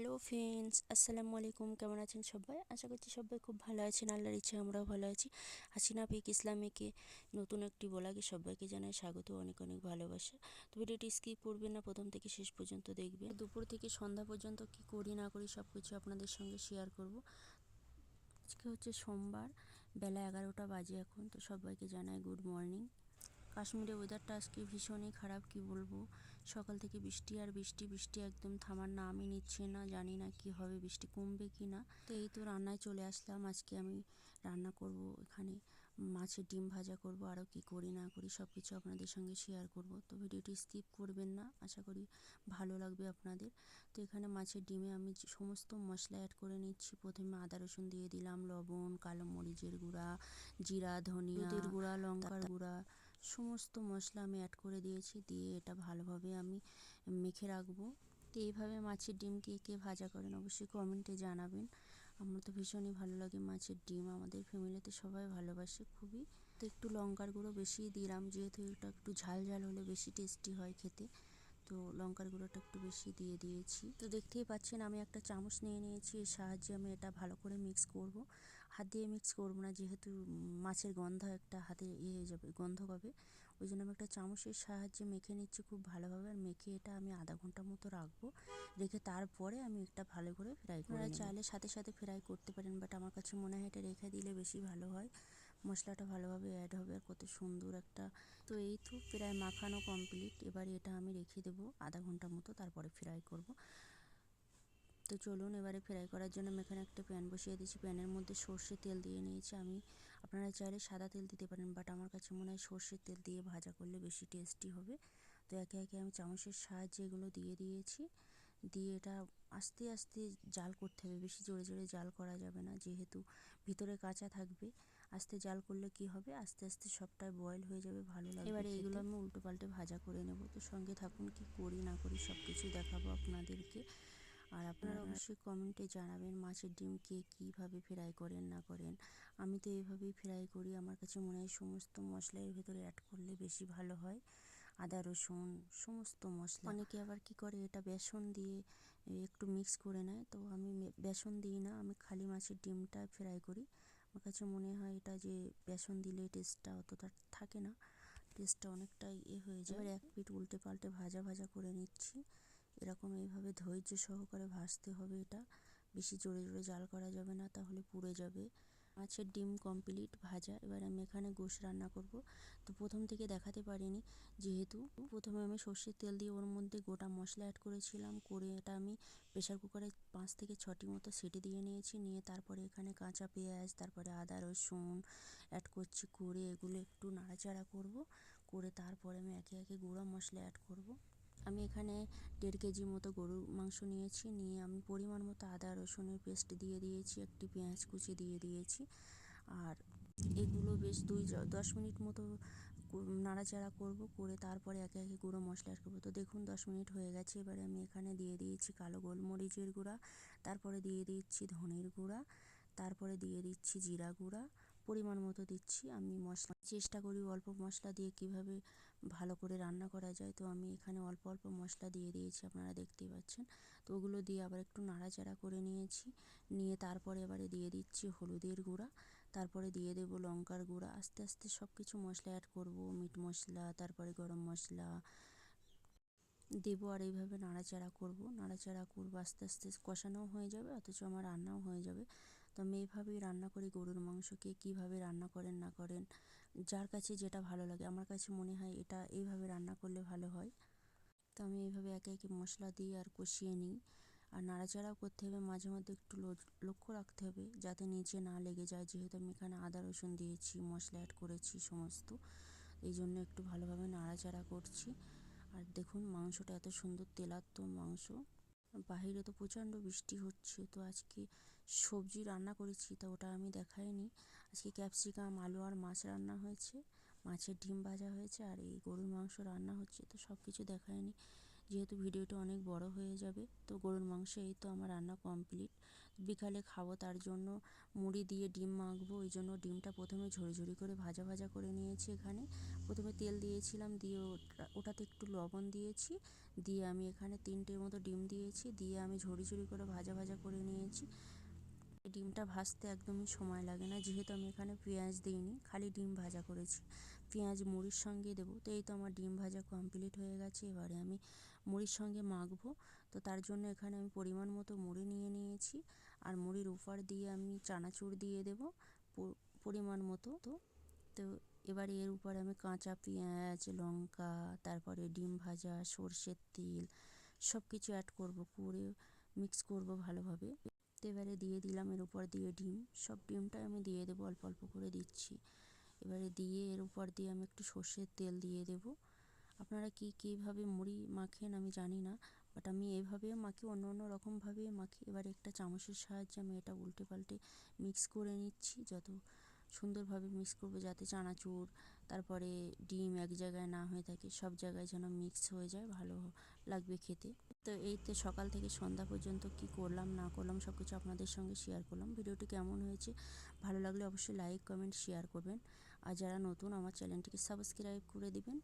Hello friends আসসালামু আলাইকুম কেমন আছেন সবাই? আশা করছি সবাই খুব ভালো আছেন। আল্লাহর ইচ্ছে আমরাও ভালো আছি। হাসিনা পিক ইসলামিকে নতুন একটি বলাগে সবাইকে জানাই স্বাগত, অনেক অনেক ভালোবাসা। তো ভিডিওটি স্কিপ করবেন না। প্রথম থেকে শেষ পর্যন্ত দেখবেন। দুপুর থেকে সন্ধ্যা পর্যন্ত কি করি, না করি সব কিছু আপনাদের সঙ্গে শেয়ার করব। আজকে হচ্ছে সোমবার, বেলা এগারোটা বাজে এখন। তো সবাইকে জানাই গুড মর্নিং কাশ্মীরের ওয়েদারটা আজকে ভীষণই খারাপ কি বলব? সকাল থেকে বৃষ্টি আর বৃষ্টি বৃষ্টি একদম থামার নামই নিচ্ছে না জানি না কি হবে বৃষ্টি কমবে কি না। তো এই তো রান্নায় চলে আসলাম আজকে আমি রান্না করব এখানে মাছের ডিম ভাজা করব আরও কি করি না করি সব কিছু আপনাদের সঙ্গে শেয়ার করব। তো ভিডিওটি স্কিপ করবেন না আশা করি ভালো লাগবে আপনাদের। তো এখানে মাছের ডিমে আমি সমস্ত মশলা অ্যাড করে নিচ্ছি প্রথমে আদা রসুন দিয়ে দিলাম লবণ কালো মরিচের গুঁড়া জিরা ধনিয়া গুঁড়া লঙ্কার গুঁড়া। সমস্ত মশলা আমি অ্যাড করে দিয়েছি, দিয়ে এটা ভালোভাবে আমি মেখে রাখব। তো এইভাবে মাছের ডিম কে কে ভাজা করেন অবশ্যই কমেন্টে জানাবেন। আমার তো ভীষণই ভালো লাগে মাছের ডিম, আমাদের ফ্যামিলিতে সবাই ভালোবাসে খুবই। তো একটু লঙ্কার গুঁড়ো বেশি দিলাম, যেহেতু এটা একটু ঝাল ঝাল হলে বেশি টেস্টি হয় খেতে। তো লঙ্কার গুঁড়োটা একটু বেশি দিয়ে দিয়েছি। তো দেখতেই পাচ্ছেন, আমি একটা চামচ নিয়ে নিয়েছি, এর সাহায্যে আমি এটা ভালো করে মিক্স করব। হাত দিয়ে মিক্স করব না যেহেতু মাছের গন্ধ একটা হাতে ইয়ে হয়ে যাবে গন্ধ পাবে। ওই জন্য আমি একটা চামচের সাহায্যে মেখে নিচ্ছি খুব ভালোভাবে আর মেখে এটা আমি আধা ঘণ্টা মতো রাখব। রেখে তারপরে আমি এটা ভালো করে ফ্রাই করে চাইলে সাথে সাথে ফ্রাই করতে পারেন বাট আমার কাছে মনে হয় এটা রেখে দিলে বেশি ভালো হয়। মশলাটা ভালোভাবে অ্যাড হবে আর কত সুন্দর একটা তো এই তো প্রায় মাখানো কমপ্লিট এবার এটা আমি রেখে দেবো আধা ঘণ্টা মতো তারপরে ফ্রাই করব। তো চলুন এবারে ফ্রাই করার জন্য আমি এখানে একটা প্যান বসিয়ে দিয়েছি। প্যানের মধ্যে সর্ষে তেল দিয়ে নিয়েছি আমি। আপনারা চাইলে সাদা তেল দিতে পারেন বাট আমার কাছে মনে হয় সর্ষের তেল দিয়ে ভাজা করলে বেশি টেস্টি হবে। তো একে একে আমি চামচের সাহায্যে এগুলো দিয়ে দিয়েছি। দিয়ে এটা আস্তে আস্তে জাল করতে হবে বেশি জোরে জোরে জাল করা যাবে না যেহেতু ভিতরে কাঁচা থাকবে। আস্তে জাল করলে কি হবে? আস্তে আস্তে সবটাই বয়েল হয়ে যাবে ভালো লাগবে এবারে এগুলো আমি উল্টো পাল্টে ভাজা করে নেব। তো সঙ্গে থাকুন কি করি না করি সব কিছু দেখাবো আপনাদেরকে। আর আপনারা অবশ্যই কমেন্টে জানাবেন মাছের ডিম কে কীভাবে ফ্রাই করেন না করেন। আমি তো এইভাবেই ফ্রাই করি। আমার কাছে মনে হয় সমস্ত মশলা এর ভেতরে অ্যাড করলে বেশি ভালো হয়। আদা রসুন সমস্ত মশলা। অনেকে আবার কি করে এটা বেসন দিয়ে একটু মিক্স করে নেয়। তো আমি বেসন দিই না আমি খালি মাছের ডিমটা ফ্রাই করি। আমার কাছে মনে হয় এটা যে বেসন দিলে টেস্টটা অতটা থাকে না। টেস্টটা অনেকটাই এ হয়ে যায়। এক পিঠ উল্টে পাল্টে ভাজা ভাজা করে নিচ্ছি। এরকম এইভাবে ধৈর্য সহকারে ভাজতে হবে এটা। বেশি জোরে জোরে জাল করা যাবে না, তাহলে পুড়ে যাবে। মাছের ডিম কমপ্লিট ভাজা। এবার আমি এখানে গোশ রান্না করব। তো প্রথম থেকে দেখাতে পারিনি, যেহেতু প্রথমে আমি সর্ষের তেল দিয়ে ওর মধ্যে গোটা মশলা অ্যাড করেছিলাম, করে এটা আমি প্রেশার কুকারে পাঁচ থেকে ছটি মতো সিটি দিয়ে নিয়েছি। নিয়ে তারপরে এখানে কাঁচা পেঁয়াজ, তারপরে আদা, রসুন অ্যাড করছি, করে এগুলো একটু নাড়াচাড়া করব। করে তারপরে আমি একে একে গুঁড়ো মশলা অ্যাড করব। আমি এখানে দেড় কেজি মতো গরুর মাংস নিয়েছি, নিয়ে আমি পরিমাণ মতো আদা, রসুনের পেস্ট দিয়ে দিয়েছি, একটি পেঁয়াজ কুচি দিয়ে দিয়েছি। আর এগুলো বেশ দুই দশ মিনিট মতো নাড়াচাড়া করব, করে তারপরে একে একে গুঁড়ো মশলা করব। তো দেখুন, দশ মিনিট হয়ে গেছে, এবারে আমি এখানে দিয়ে দিয়েছি কালো গোলমরিচের গুঁড়া, তারপরে দিয়ে দিচ্ছি ধনের গুঁড়া, তারপরে দিয়ে দিচ্ছি জিরা গুঁড়া। পরিমাণ মতো দিচ্ছি, আমি মশলা, চেষ্টা করি অল্প মশলা দিয়ে কীভাবে ভালো করে রান্না করা যায়। তো আমি এখানে অল্প অল্প মশলা দিয়ে দিয়েছি, আপনারা দেখতেই পাচ্ছেন। তো ওগুলো দিয়ে আবার একটু নাড়াচাড়া করে নিয়েছি। নিয়ে তারপরে এবারে দিয়ে দিচ্ছি হলুদের গুঁড়া। তারপরে দিয়ে দেবো লঙ্কার গুঁড়া। আস্তে আস্তে সব কিছু মশলা অ্যাড করব। মিট মশলা, তারপরে গরম মশলা। দেবো আর এইভাবে নাড়াচাড়া করব। নাড়াচাড়া করব, আস্তে আস্তে কষানোও হয়ে যাবে, অথচ আমার রান্নাও হয়ে যাবে। তো আমি এইভাবেই রান্না করি গরুর মাংসকে। কীভাবে রান্না করেন, না করেন যার কাছে যেটা ভালো লাগে। আমার কাছে মনে হয় এটা এইভাবে রান্না করলে ভালো হয়। তো আমি এইভাবে একে একে মশলা দিই আর কষিয়ে নিই। আর নাড়াচাড়াও করতে হবে। মাঝে মধ্যে একটু লক্ষ্য রাখতে হবে যাতে নিচে না লেগে যায়। যেহেতু আমি এখানে আদা, রসুন দিয়েছি, মশলা অ্যাড করেছি, সমস্ত। এই জন্য একটু ভালোভাবে নাড়াচাড়া করছি। আর দেখুন মাংসটা এত সুন্দর তেলাত্ম মাংস। বাহিরে তো প্রচণ্ড বৃষ্টি হচ্ছে। তো আজকে সবজি রান্না করেছি, তা ওটা আমি দেখাইনি। আজকে ক্যাপসিকাম, আলু আর মাছ রান্না হয়েছে। মাছের ডিম ভাজা হয়েছে আর এই গরুর মাংস রান্না হচ্ছে। তো সব কিছু দেখায়নি। যেহেতু ভিডিওটা অনেক বড় হয়ে যাবে, তো গরুর মাংস এই তো আমার রান্না কমপ্লিট। বিকালে খাব তার জন্য মুড়ি দিয়ে ডিম মাখবো, ওই জন্য ডিমটা প্রথমে ঝুড়ি ঝুড়ি করে ভাজা ভাজা করে নিয়েছি এখানে। প্রথমে তেল দিয়েছিলাম, দিয়ে ওটা, ওটাতে একটু লবণ দিয়েছি। দিয়ে আমি এখানে তিনটের মতো ডিম দিয়েছি, দিয়ে আমি ঝুড়ি ঝুড়ি করে ভাজা ভাজা করে নিয়েছি। ডিমটা ভাজতে একদমই সময় লাগে না। যেহেতু আমি এখানে পেঁয়াজ দিইনি, খালি ডিম ভাজা করেছি। পেঁয়াজ মুড়ির সঙ্গে দেবো। তো এই তো আমার ডিম ভাজা কমপ্লিট হয়ে গেছে। এবারে আমি মুড়ির সঙ্গে মাখবো। তো তার জন্য এখানে আমি পরিমাণ মতো মুড়ি নিয়ে নিয়েছি। আর মুড়ির উপর দিয়ে আমি চানাচুর দিয়ে দেবো পরিমাণ মতো। তো তো এবারে এর উপরে আমি কাঁচা পেঁয়াজ, লঙ্কা, তারপরে ডিম ভাজা, সর্ষের তেল সব কিছু অ্যাড করব। করে মিক্স করব ভালোভাবে। এবারে দিয়ে দিলাম এর উপর দিয়ে ডিম। সব ডিমটাই আমি দিয়ে দেবো, অল্প অল্প করে দিচ্ছি। এবারে দিয়ে এর উপর দিয়ে আমি একটু সর্ষের তেল দিয়ে দেবো। আপনারা কী কীভাবে মুড়ি মাখেন আমি জানি না বাট আমি এভাবে মাখি, অন্য অন্য রকমভাবে মাখি। এবারে একটা চামচের সাহায্যে আমি এটা উল্টে পাল্টে মিক্স করে নিচ্ছি, যত সুন্দরভাবে মিক্স করব যাতে চানাচুর, তারপরে ডিম এক জায়গায় না হয়ে থাকে, সব জায়গায় যেন মিক্স হয়ে যায়, ভালো লাগবে খেতে। তো এই তো সকাল থেকে সন্ধ্যা পর্যন্ত কি করলাম, না করলাম সব কিছু আপনাদের সঙ্গে শেয়ার করলাম। ভিডিওটি কেমন হয়েছে, ভালো লাগলে অবশ্যই লাইক কমেন্ট শেয়ার করবেন। আর যারা নতুন, আমার চ্যানেলটিকে সাবস্ক্রাইব করে দিবেন।